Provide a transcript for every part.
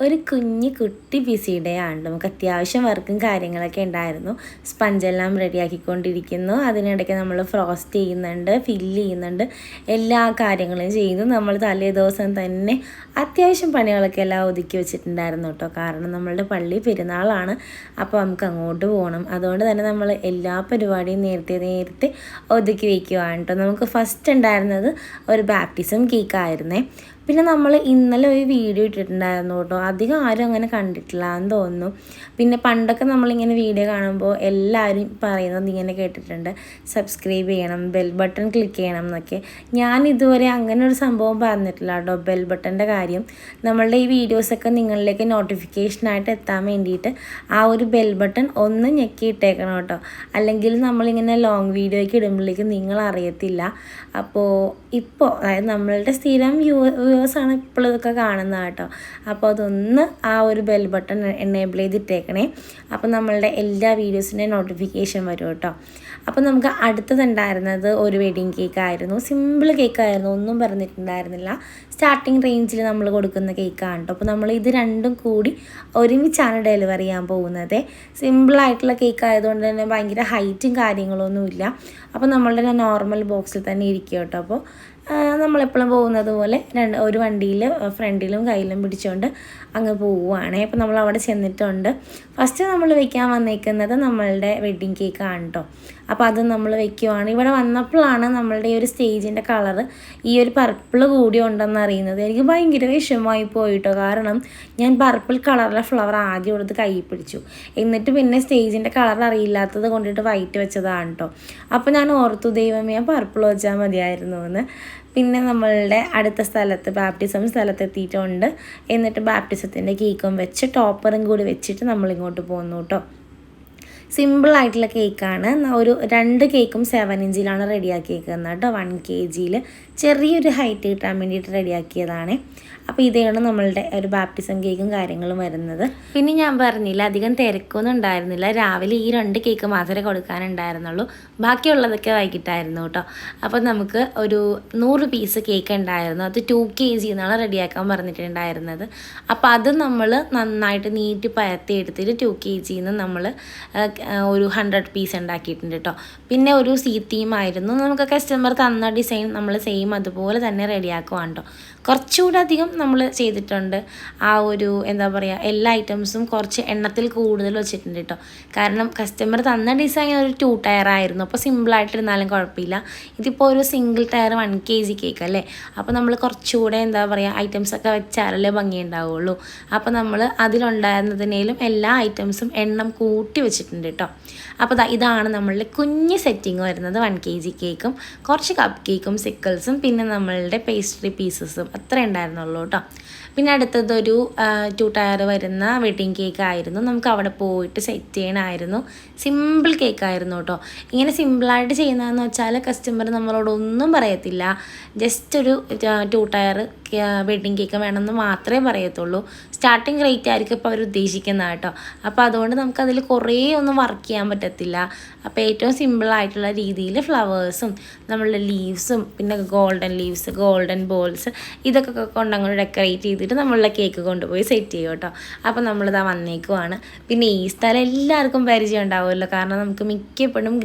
ഒരു കുഞ്ഞു കുട്ടി ബിസി ഡേ ആണ്. നമുക്ക് അത്യാവശ്യം വർക്കും കാര്യങ്ങളൊക്കെ ഉണ്ടായിരുന്നു. സ്പഞ്ചെല്ലാം റെഡിയാക്കിക്കൊണ്ടിരിക്കുന്നു അതിനിടയ്ക്ക് നമ്മൾ ഫ്രോസ്റ്റ് ചെയ്യുന്നുണ്ട് ഫില്ല് ചെയ്യുന്നുണ്ട്. എല്ലാ കാര്യങ്ങളും ചെയ്യുന്നു. നമ്മൾ തലേ ദിവസം തന്നെ അത്യാവശ്യം പണികളൊക്കെ എല്ലാം ഒതുക്കി വെച്ചിട്ടുണ്ടായിരുന്നു കേട്ടോ. കാരണം നമ്മളുടെ പള്ളി പെരുന്നാളാണ്. അപ്പോൾ നമുക്ക് അങ്ങോട്ട് പോകണം അതുകൊണ്ട് തന്നെ നമ്മൾ എല്ലാ പരിപാടിയും നേരത്തെ നേരത്തെ ഒതുക്കി വയ്ക്കുവാണ് കേട്ടോ. നമുക്ക് ഫസ്റ്റ് ഉണ്ടായിരുന്നത് ഒരു ബാപ്റ്റിസം കേക്കായിരുന്നേ പിന്നെ നമ്മൾ ഇന്നലെ ഒരു വീഡിയോ ഇട്ടിട്ടുണ്ടായിരുന്നു കേട്ടോ. അധികം ആരും അങ്ങനെ കണ്ടിട്ടില്ല എന്ന് തോന്നുന്നു. പിന്നെ പണ്ടൊക്കെ നമ്മളിങ്ങനെ വീഡിയോ കാണുമ്പോൾ എല്ലാവരും പറയുന്നത് ഇങ്ങനെ കേട്ടിട്ടുണ്ട്. സബ്സ്ക്രൈബ് ചെയ്യണം ബെൽ ബട്ടൺ ക്ലിക്ക് ചെയ്യണം എന്നൊക്കെ. ഞാൻ ഇതുവരെ അങ്ങനെ ഒരു സംഭവം പറഞ്ഞിട്ടില്ല കേട്ടോ. ബെൽ ബട്ടന്റെ കാര്യം. നമ്മളുടെ ഈ വീഡിയോസൊക്കെ നിങ്ങളിലേക്ക് നോട്ടിഫിക്കേഷനായിട്ട് എത്താൻ വേണ്ടിയിട്ട് ആ ഒരു ബെൽ ബട്ടൺ ഒന്ന് ഞെക്കി ഇട്ടേക്കണം കേട്ടോ. അല്ലെങ്കിൽ നമ്മളിങ്ങനെ ലോങ് വീഡിയോയ്ക്ക് ഇടുമ്പോഴേക്കും നിങ്ങൾ അറിയത്തില്ല അപ്പോൾ ഇപ്പോൾ അതായത് നമ്മളുടെ സ്ഥിരം വ്യൂ വ്യൂവേഴ്സാണ് ഇപ്പോൾ ഇതൊക്കെ കാണുന്നത് കേട്ടോ. അപ്പോൾ അതൊന്ന് ആ ഒരു ബെൽ ബട്ടൺ എനേബിൾ ചെയ്തിട്ടേക്കണേ. അപ്പോൾ നമ്മളുടെ എല്ലാ വീഡിയോസിന്റെ നോട്ടിഫിക്കേഷൻ വരും കേട്ടോ. അപ്പോൾ നമുക്ക് അടുത്തതുണ്ടായിരുന്നത് ഒരു വെഡിങ് കേക്ക് ആയിരുന്നു. സിമ്പിൾ കേക്ക് ആയിരുന്നു. ഒന്നും പറഞ്ഞിട്ടുണ്ടായിരുന്നില്ല. സ്റ്റാർട്ടിങ് റേഞ്ചിൽ നമ്മൾ കൊടുക്കുന്ന കേക്കാണ് കേട്ടോ അപ്പോൾ നമ്മൾ ഇത് രണ്ടും കൂടി ഒരുമിച്ചാണ് ഡെലിവറി ചെയ്യാൻ പോകുന്നത്. സിമ്പിളായിട്ടുള്ള കേക്ക് ആയതുകൊണ്ട് തന്നെ ഭയങ്കര ഹൈറ്റും കാര്യങ്ങളൊന്നുമില്ല അപ്പോൾ നമ്മളുടെ നോർമൽ ബോക്സിൽ തന്നെ ഇരിക്കും കേട്ടോ അപ്പോൾ നമ്മളെപ്പോഴും പോകുന്നത് പോലെ രണ്ട് ഒരു വണ്ടിയിൽ ഫ്രണ്ടിലും കയ്യിലും പിടിച്ചുകൊണ്ട് അങ്ങ് പോവുകയാണ് അപ്പോൾ നമ്മൾ അവിടെ ചെന്നിട്ടുണ്ട്. ഫസ്റ്റ് നമ്മൾ വയ്ക്കാൻ വന്നേക്കുന്നത് നമ്മളുടെ വെഡ്ഡിങ് കേക്കാണ് കേട്ടോ അപ്പോൾ അത് നമ്മൾ വെക്കുവാണ്. ഇവിടെ വന്നപ്പോഴാണ് നമ്മളുടെ ഈ ഒരു സ്റ്റേജിന്റെ കളർ ഈ ഒരു പർപ്പിൾ കൂടി ഉണ്ടെന്ന് അറിയുന്നത്. എനിക്ക് ഭയങ്കര വിഷമമായി പോയിട്ടോ. കാരണം ഞാൻ പർപ്പിൾ കളറിലെ ഫ്ലവർ ആദ്യം എടുത്ത് കൈ പിടിച്ചു. എന്നിട്ട് പിന്നെ സ്റ്റേജിന്റെ കളർ അറിയില്ലാത്തത് കൊണ്ടിട്ട് വൈറ്റ് വെച്ചതാണ് കേട്ടോ അപ്പോൾ ഞാൻ ഓർത്തു ദൈവമേ പർപ്പിൾ വെച്ചാൽ മതിയായിരുന്നു എന്ന്. പിന്നെ നമ്മളുടെ അടുത്ത സ്ഥലത്ത് ബാപ്റ്റിസം സ്ഥലത്ത് എത്തിയിട്ടുണ്ട് എന്നിട്ട് ബാപ്റ്റിസത്തിന്റെ കേക്കും വെച്ച് ടോപ്പറും കൂടി വെച്ചിട്ട് നമ്മളിങ്ങോട്ട് പോകുന്നു കേട്ടോ സിമ്പിളായിട്ടുള്ള കേക്കാണ്. ഒരു രണ്ട് കേക്കും സെവൻ ഇഞ്ചിലാണ് റെഡിയാക്കിയേക്കുന്നത് കേട്ടോ. വൺ കെ ജിയിൽ ചെറിയൊരു ഹൈറ്റ് കിട്ടാൻ വേണ്ടിയിട്ട് റെഡിയാക്കിയതാണ് അപ്പോൾ ഇതാണ് നമ്മളുടെ ഒരു ബാപ്റ്റിസം കേക്കും കാര്യങ്ങളും വരുന്നത്. പിന്നെ ഞാൻ പറഞ്ഞില്ല അധികം തിരക്കൊന്നും ഉണ്ടായിരുന്നില്ല. രാവിലെ ഈ രണ്ട് കേക്ക് മാത്രമേ കൊടുക്കാനുണ്ടായിരുന്നുള്ളൂ. ബാക്കിയുള്ളതൊക്കെ വൈകിട്ടായിരുന്നു കേട്ടോ. അപ്പോൾ നമുക്ക് ഒരു നൂറ് പീസ് കേക്ക് ഉണ്ടായിരുന്നു. അത് ടു കെ ജി എന്നാണ് റെഡിയാക്കാൻ പറഞ്ഞിട്ടുണ്ടായിരുന്നത്. അപ്പോൾ അത് നമ്മൾ നന്നായിട്ട് നീട്ടി പരത്തി എടുത്തിട്ട് ടു കെ ജിന്ന് നമ്മൾ ഒരു ഹൺഡ്രഡ് പീസ് ഉണ്ടാക്കിയിട്ടുണ്ട് കേട്ടോ. പിന്നെ ഒരു സീ തീമായിരുന്നു നമുക്ക് കസ്റ്റമർ തന്ന ഡിസൈൻ നമ്മൾ സെയിം അതുപോലെ തന്നെ റെഡിയാക്കുവാണ് കുറച്ചുകൂടെ അധികം നമ്മൾ ചെയ്തിട്ടുണ്ട്. ആ ഒരു എന്താ പറയുക എല്ലാ ഐറ്റംസും കുറച്ച് എണ്ണത്തിൽ കൂടുതൽ വെച്ചിട്ടുണ്ട് കേട്ടോ കാരണം കസ്റ്റമർ തന്ന ഡിസൈൻ ഒരു ടു ടയർ ആയിരുന്നു. അപ്പോൾ സിമ്പിളായിട്ടിരുന്നാലും കുഴപ്പമില്ല. ഇതിപ്പോൾ ഒരു single tier one K G cake അല്ലേ? അപ്പോൾ നമ്മൾ കുറച്ചുകൂടെ എന്താ പറയുക ഐറ്റംസൊക്കെ വെച്ചാലല്ലേ ഭംഗി ഉണ്ടാവുള്ളൂ അപ്പോൾ നമ്മൾ അതിലുണ്ടായിരുന്നതിനേലും എല്ലാ ഐറ്റംസും എണ്ണം കൂട്ടി വെച്ചിട്ടുണ്ട് കേട്ടോ അപ്പോൾ ഇതാണ് നമ്മളുടെ കുഞ്ഞ് സെറ്റിംഗ് വരുന്നത് വൺ കെ ജി കേക്കും കുറച്ച് കപ്പ് കേക്കും സിക്കിൾസും പിന്നെ നമ്മളുടെ പേസ്ട്രി പീസസും അത്രേ ഉണ്ടായിരുന്നുള്ളൂ കേട്ടോ. പിന്നെ അടുത്തതൊരു ടു ടയർ വരുന്ന വെഡിങ് കേക്ക് ആയിരുന്നു. നമുക്ക് അവിടെ പോയിട്ട് സെറ്റ് ചെയ്യണമായിരുന്നു സിമ്പിൾ കേക്ക് ആയിരുന്നു കേട്ടോ. ഇങ്ങനെ സിമ്പിളായിട്ട് ചെയ്യുന്നതെന്ന് വെച്ചാൽ കസ്റ്റമർ നമ്മളോട് ഒന്നും പറയത്തില്ല. ജസ്റ്റ് ഒരു ടു ടയർ വെഡിങ് കേക്ക് വേണമെന്ന് മാത്രമേ പറയത്തുള്ളൂ. സ്റ്റാർട്ടിങ് റേറ്റ് ആയിരിക്കും ഇപ്പോൾ അവർ ഉദ്ദേശിക്കുന്നത് കേട്ടോ. അപ്പോൾ അതുകൊണ്ട് നമുക്കതിൽ കുറേ ഒന്നും വർക്ക് ചെയ്യാൻ പറ്റത്തില്ല. അപ്പോൾ ഏറ്റവും സിമ്പിളായിട്ടുള്ള രീതിയിൽ ഫ്ലവേഴ്സും നമ്മളുടെ ലീവ്സും പിന്നെ ഗോൾഡൻ ലീവ്സ് ഗോൾഡൻ ബോൾസ് ഇതൊക്കെ കൊണ്ടങ്ങോട്ട് ഡെക്കറേറ്റ് ചെയ്തിട്ട് നമ്മളുടെ കേക്ക് കൊണ്ടുപോയി സെറ്റ് ചെയ്യും കേട്ടോ. അപ്പോൾ നമ്മളിതാ വന്നേക്കുവാണ്. പിന്നെ ഈ സ്ഥലം എല്ലാവർക്കും പരിചയം ഉണ്ടാവുമല്ലോ. കാരണം നമുക്ക് മിക്കപ്പോഴും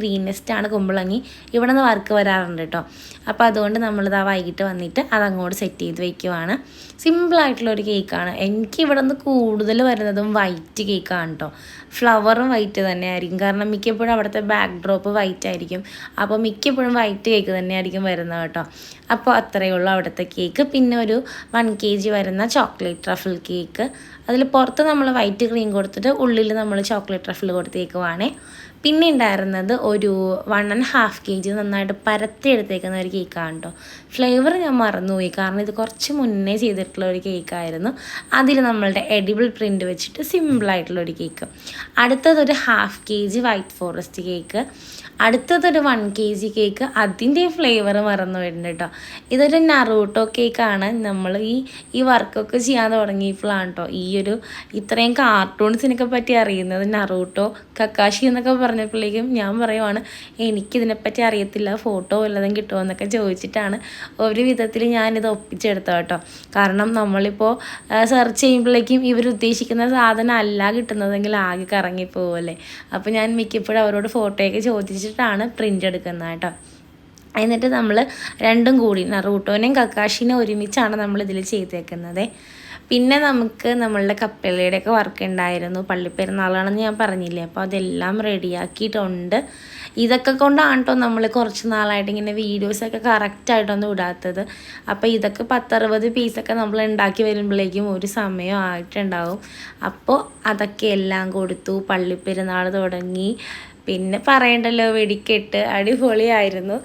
ആണ് കുമ്പളങ്ങി ഇവിടെ നിന്ന് വർക്ക് വരാറുണ്ട് കേട്ടോ. അപ്പോൾ അതുകൊണ്ട് നമ്മളിതാ വൈകിട്ട് വന്നിട്ട് അതങ്ങോട്ട് സെറ്റ് ചെയ്ത് വയ്ക്കുവാണ് സിമ്പിളായിട്ടുള്ളൊരു കേക്കാണ് എനിക്ക് ഇവിടെ നിന്ന് കൂടുതൽ വരുന്നതും വൈറ്റ് കേക്കാണ് കേട്ടോ. ഫ്ലവറും വൈറ്റ് തന്നെ ആയിരിക്കും കാരണം മിക്കപ്പോഴും അവിടുത്തെ ബാക്ക് ഡ്രോപ്പ് വൈറ്റ് ആയിരിക്കും. അപ്പോൾ മിക്കപ്പോഴും വൈറ്റ് കേക്ക് തന്നെ ആയിരിക്കും വരുന്നത് കേട്ടോ. അപ്പോൾ അത്രയേ ഉള്ളൂ അവിടുത്തെ കേക്ക് പിന്നെ ഒരു വൺ കെ ജി വരുന്ന ചോക്ലേറ്റ് ട്രഫിൾ കേക്ക്. അതിൽ പുറത്ത് നമ്മൾ വൈറ്റ് ക്രീം കൊടുത്തിട്ട് ഉള്ളിൽ നമ്മൾ ചോക്ലേറ്റ് ട്രഫിൾ കൊടുത്തേക്കുവാണേ. പിന്നെ ഉണ്ടായിരുന്നത് ഒരു one and half K G നന്നായിട്ട് പരത്തി എടുത്തേക്കുന്ന ഒരു കേക്കാണ് കേട്ടോ ഫ്ലേവർ ഞാൻ മറന്നുപോയി. കാരണം ഇത് കുറച്ച് മുന്നേ ചെയ്തിട്ടുള്ള ഒരു കേക്കായിരുന്നു അതിൽ നമ്മളുടെ എഡിബിൾ പ്രിന്റ് വെച്ചിട്ട് സിമ്പിളായിട്ടുള്ള ഒരു കേക്ക് അടുത്തതൊരു half K G white forest cake അടുത്തതൊരു വൺ കെ ജി കേക്ക് അതിന്റെ ഫ്ലേവർ മറന്നു വരുന്നുണ്ട് കേട്ടോ ഇതൊരു നറൂട്ടോ കേക്കാണ് നമ്മൾ ഈ ഈ വർക്കൊക്കെ ചെയ്യാൻ തുടങ്ങിയപ്പോഴാണ് കേട്ടോ ഈ ഒരു ഇത്രയും കാർട്ടൂൺസിനൊക്കെ പറ്റി അറിയുന്നത്. നറൂട്ടോ കക്കാശി എന്നൊക്കെ പറഞ്ഞപ്പോഴേക്കും ഞാൻ പറയുവാണ് എനിക്കിതിനെപ്പറ്റി അറിയത്തില്ല ഫോട്ടോ വല്ലതും കിട്ടുമോ എന്നൊക്കെ ചോദിച്ചിട്ടാണ് ഒരു വിധത്തിൽ ഞാനിത് ഒപ്പിച്ചെടുത്തത് കേട്ടോ. കാരണം നമ്മളിപ്പോൾ സെർച്ച് ചെയ്യുമ്പോഴേക്കും ഇവർ ഉദ്ദേശിക്കുന്ന സാധനം അല്ല കിട്ടുന്നതെങ്കിൽ ആകെ കറങ്ങിപ്പോവല്ലേ അപ്പോൾ ഞാൻ മിക്കപ്പോഴും അവരോട് ഫോട്ടോയൊക്കെ ചോദിച്ചിട്ടാണ് പ്രിന്റ് എടുക്കുന്നത് കേട്ടോ. എന്നിട്ട് നമ്മൾ രണ്ടും കൂടി നറൂട്ടോനെയും കക്കാഷിനെയും ഒരുമിച്ചാണ് നമ്മൾ ഇതിൽ ചെയ്തേക്കുന്നത്. പിന്നെ നമുക്ക് നമ്മളുടെ കപ്പലയുടെയൊക്കെ വർക്ക് ഉണ്ടായിരുന്നു പള്ളിപ്പെരുന്നാളാണെന്ന് ഞാൻ പറഞ്ഞില്ലേ. അപ്പോൾ അതെല്ലാം റെഡിയാക്കിയിട്ടുണ്ട്. ഇതൊക്കെ കൊണ്ടാണ് കേട്ടോ നമ്മൾ കുറച്ച് നാളായിട്ട് ഇങ്ങനെ വീഡിയോസൊക്കെ കറക്റ്റായിട്ടൊന്നും ഇടാത്തത്. അപ്പോൾ ഇതൊക്കെ പത്തറുപത് പീസൊക്കെ നമ്മൾ ഉണ്ടാക്കി വരുമ്പോഴേക്കും ഒരു സമയം ആയിട്ടുണ്ടാവും. അപ്പോൾ അതൊക്കെ എല്ലാം കൊടുത്തു. പള്ളിപ്പെരുന്നാൾ തുടങ്ങി. പിന്നെ പറയണ്ടല്ലോ വെടിക്കെട്ട് അടിപൊളിയായിരുന്നു.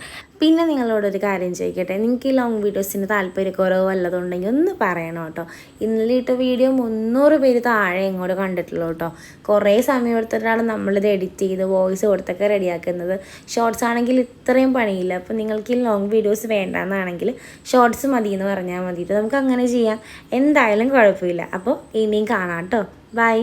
പിന്നെ നിങ്ങളോടൊരു കാര്യം ചോദിക്കട്ടെ. നിങ്ങൾക്ക് ഈ ലോങ് വീഡിയോസിന് താല്പര്യക്കുറവ് വല്ലതുണ്ടെങ്കിൽ ഒന്ന് പറയണം കേട്ടോ. ഇന്നലെ ഇട്ട വീഡിയോ മുന്നൂറ് പേര് താഴെ ഇങ്ങോട്ട് കണ്ടിട്ടുള്ളൂ കേട്ടോ. കുറേ സമയം എടുത്തിട്ടാണ് നമ്മളിത് എഡിറ്റ് ചെയ്ത് വോയിസ് കൊടുത്തൊക്കെ റെഡിയാക്കുന്നത് ഷോർട്സ് ആണെങ്കിൽ ഇത്രയും പണിയില്ല. അപ്പോൾ നിങ്ങൾക്ക് ഈ ലോങ് വീഡിയോസ് വേണ്ടെന്നാണെങ്കിൽ ഷോർട്സ് മതി എന്ന് പറഞ്ഞാൽ മതി നമുക്ക് അങ്ങനെ ചെയ്യാം. എന്തായാലും കുഴപ്പമില്ല. അപ്പോൾ ഇനിയും കാണാം കേട്ടോ. ബൈ